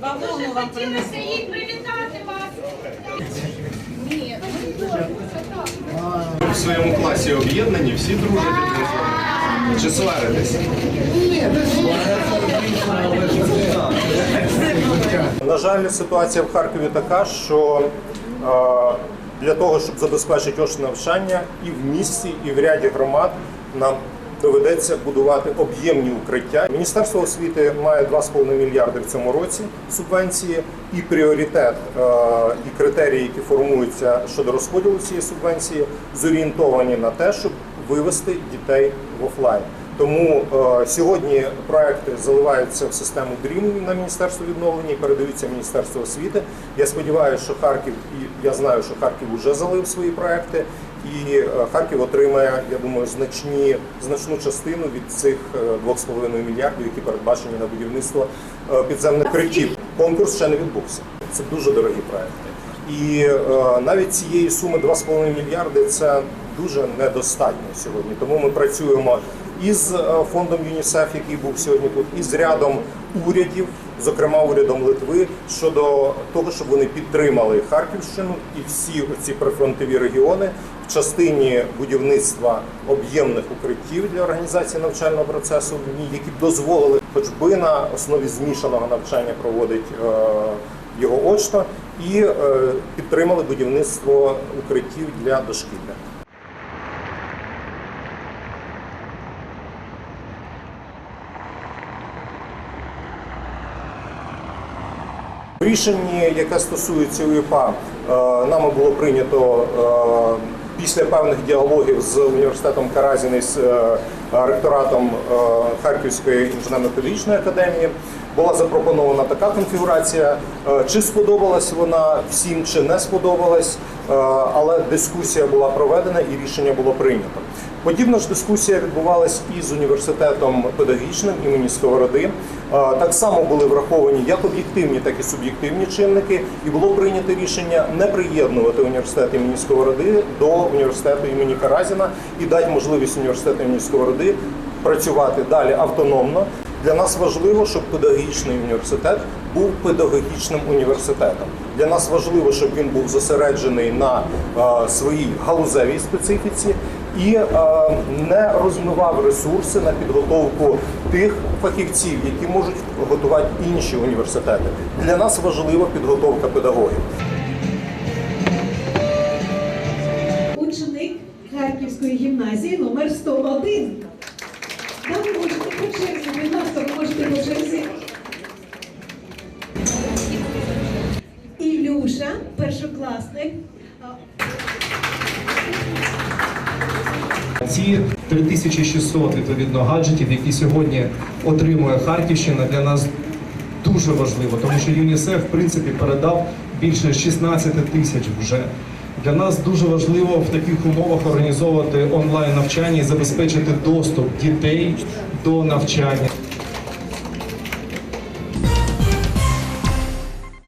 Бавовну вам принесу. Стоїть привітати вас. Ні. В своєму класі об'єднані, всі дружать один з одним. Чи сваритесь? На жаль, ситуація в Харкові така, що е, для того, щоб забезпечити очне навчання і в місті, і в ряді громад нам доведеться будувати об'ємні укриття. Міністерство освіти має 2,5 мільярди в цьому році субвенції, і пріоритет е, і критерії, які формуються щодо розподілу цієї субвенції, зорієнтовані на те, щоб вивести дітей в офлайн. Тому е, сьогодні проекти заливаються в систему DREAM на міністерство відновлення і передаються Міністерству освіти. Я сподіваюся, що Харків і я знаю, що Харків вже залив свої проекти, і е, Харків отримає, я думаю, значні значну частину від цих е, 2,5 мільярдів, які передбачені на будівництво е, підземних критів. Конкурс ще не відбувся. Це дуже дорогі проекти. І е, навіть цієї суми 2,5 мільярди це дуже недостатньо сьогодні. Тому ми працюємо із е, фондом ЮНІСЕФ, який був сьогодні тут, і з рядом урядів, зокрема урядом Литви, щодо того, щоб вони підтримали Харківщину і всі ці прифронтові регіони частині будівництва об'ємних укриттів для організації навчального процесу які б дозволили, хоч би на основі змішаного навчання проводить. е, його очно і е, підтримали будівництво укриттів для дошкілля. В рішенні, яке стосується УЄПА, е, нами було прийнято після певних діалогів з університетом Каразіни, з е, ректоратом е, Харківської інженерно-педагогічної академії. Була запропонована така конфігурація. Е, Чи сподобалась вона всім, чи не сподобалась, але дискусія була проведена і рішення було прийнято. Подібна ж дискусія відбувалась і з університетом педагогічним імені Сковороди. Так само були враховані як об'єктивні, так і суб'єктивні чинники, і було прийнято рішення не приєднувати університет імені Сковороди до університету імені Каразіна і дати можливість університету імені Сковороди працювати далі автономно. Для нас важливо, щоб педагогічний університет був педагогічним університетом. Для нас важливо, щоб він був зосереджений на своїй галузевій специфіці і е, не розмивав ресурси на підготовку тих фахівців, які можуть готувати інші університети. Для нас важлива підготовка педагогів. ученик Харківської гімназії номер 101. Да, ви можете по черзі, будь ласка, ви можете по черзі. Ілюша, першокласник. Ці 3600 відповідно гаджетів, які сьогодні отримує Харківщина, для нас дуже важливо, тому що ЮНІСЕФ в принципі передав більше 16 тисяч вже. Для нас дуже важливо в таких умовах організовувати онлайн навчання і забезпечити доступ дітей до навчання.